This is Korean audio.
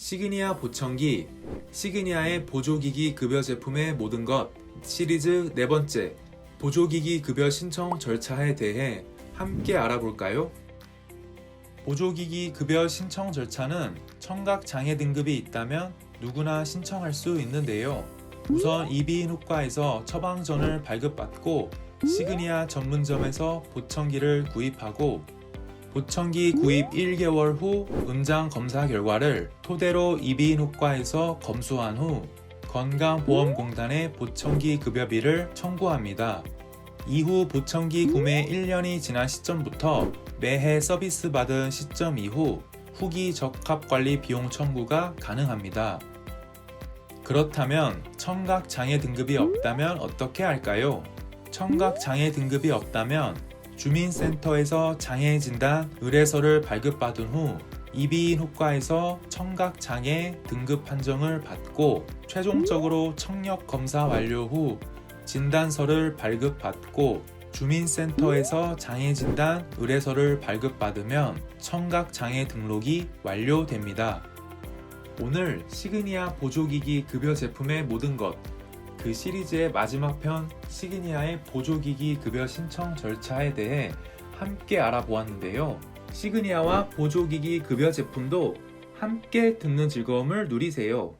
시그니아 보청기, 시그니아의 보조기기 급여 제품의 모든 것 시리즈 네 번째 보조기기 급여 신청 절차에 대해 함께 알아볼까요? 보조기기 급여 신청 절차는 청각 장애 등급이 있다면 누구나 신청할 수 있는데요. 우선 이비인후과에서 처방전을 발급받고 시그니아 전문점에서 보청기를 구입하고 보청기 구입 1개월 후 음장 검사 결과를 토대로 이비인후과에서 검수한 후 건강보험공단에 보청기 급여비를 청구합니다. 이후 보청기 구매 1년이 지난 시점부터 매해 서비스 받은 시점 이후 후기 적합 관리 비용 청구가 가능합니다. 그렇다면 청각 장애 등급이 없다면 어떻게 할까요? 청각 장애 등급이 없다면 주민센터에서 장애 진단 의뢰서를 발급받은 후 이비인 후과에서 청각 장애 등급 판정을 받고 최종적으로 청력 검사 완료 후 진단서를 발급받고 주민센터에서 장애 진단 의뢰서를 발급받으면 청각 장애 등록이 완료됩니다. 오늘 시그니아 보조기기 급여 제품의 모든 것 그 시리즈의 마지막 편 시그니아의 보조기기 급여 신청 절차에 대해 함께 알아보았는데요. 시그니아와 보조기기 급여 제품도 함께 듣는 즐거움을 누리세요.